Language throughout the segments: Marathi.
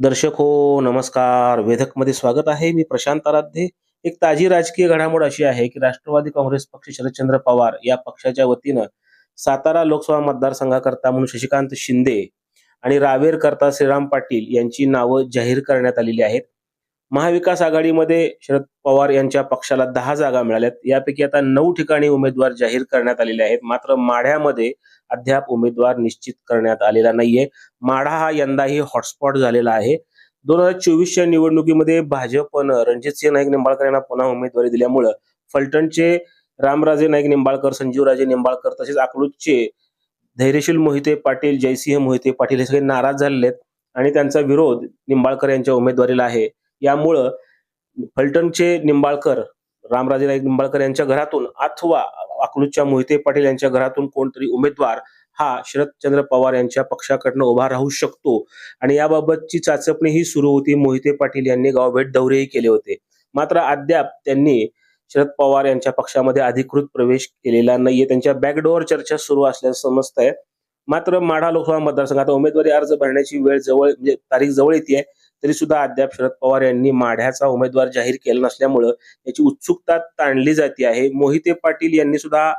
दर्शक हो नमस्कार. वेधकमध्ये स्वागत आहे. मी प्रशांत आराध्ये. एक ताजी राजकीय घडामोड अशी आहे की राष्ट्रवादी काँग्रेस पक्ष शरदचंद्र पवार या पक्षाच्या वतीनं सातारा लोकसभा मतदारसंघाकरता म्हणून शशिकांत शिंदे आणि रावेर करता श्रीराम पाटील यांची नावं जाहीर करण्यात आलेली आहेत. महाविकास आघाडीमध्ये शरद पवार यांच्या पक्षाला दहा जागा मिळाल्यात. यापैकी आता नऊ ठिकाणी उमेदवार जाहीर करण्यात आलेले आहेत. मात्र माढ्यामध्ये अद्याप उमेदवार निश्चित करण्यात आलेला नाहीये. माढा हा यंदाही हॉटस्पॉट झालेला आहे. दोन हजार चोवीसच्या निवडणुकीमध्ये भाजपनं रणजितसिंह नाईक निंबाळकर यांना पुन्हा उमेदवारी दिल्यामुळं फलटणचे रामराजे नाईक निंबाळकर संजीवराजे निंबाळकर तसेच अकलूजचे धैर्यशील मोहिते पाटील जयसिंह मोहिते पाटील हे सगळे नाराज झालेले आहेत आणि त्यांचा विरोध निंबाळकर यांच्या उमेदवारीला आहे. यामुळं फलटणचे निंबाळकर रामराजे नाईक निंबाळकर यांच्या घरातून अथवा अकलूजच्या मोहिते पाटील यांच्या घरातून कोणतरी उमेदवार हा शरदचंद्र पवार यांच्या पक्षाकडनं उभा राहू शकतो. आणि याबाबतची चाचपणी ही सुरू होती. मोहिते पाटील यांनी गावभेट दौरेही केले होते. मात्र अद्याप त्यांनी शरद पवार यांच्या पक्षामध्ये अधिकृत प्रवेश केलेला नाहीये. त्यांच्या बॅकडोअर चर्चा सुरू असल्याचं समजत आहे मात्र माढा लोकसभा मतदारसंघात उमेदवारी अर्ज भरण्याची वेळ जवळ म्हणजे तारीख जवळ येते तरी सुद्धा अद्याप शरद पवार यांनी माढ्याचा उमेदवार जाहीर केला नसल्यामुळं याची उत्सुकता ताणली जाते आहे. मोहिते पाटील यांनी सुद्धा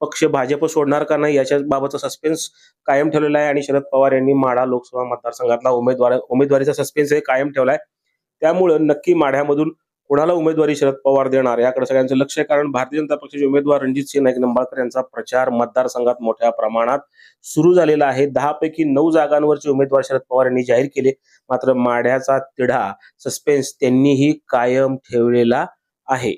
पक्ष भाजप सोडणार का नाही याच्या बाबतचा सस्पेन्स कायम ठेवलेला आहे आणि शरद पवार यांनी माढा लोकसभा मतदारसंघातला उमेदवार उमेदवारीचा सस्पेन्स हे कायम ठेवलाय त्यामुळं नक्की माढ्यामधून कोणाला उमेदवारी शरद पवार देणार? याकडे सगळ्यांचं लक्ष आहे कारण भारतीय जनता पक्षाचे उमेदवार रणजितसिंह नाईक निंबाळकर यांचा प्रचार मतदारसंघात मोठ्या प्रमाणात सुरू झालेला आहे. दहा पैकी नऊ जागांवरचे उमेदवार शरद पवार यांनी जाहीर केले. मात्र माढ्याचा तिढा सस्पेन्स त्यांनीही कायम ठेवलेला आहे.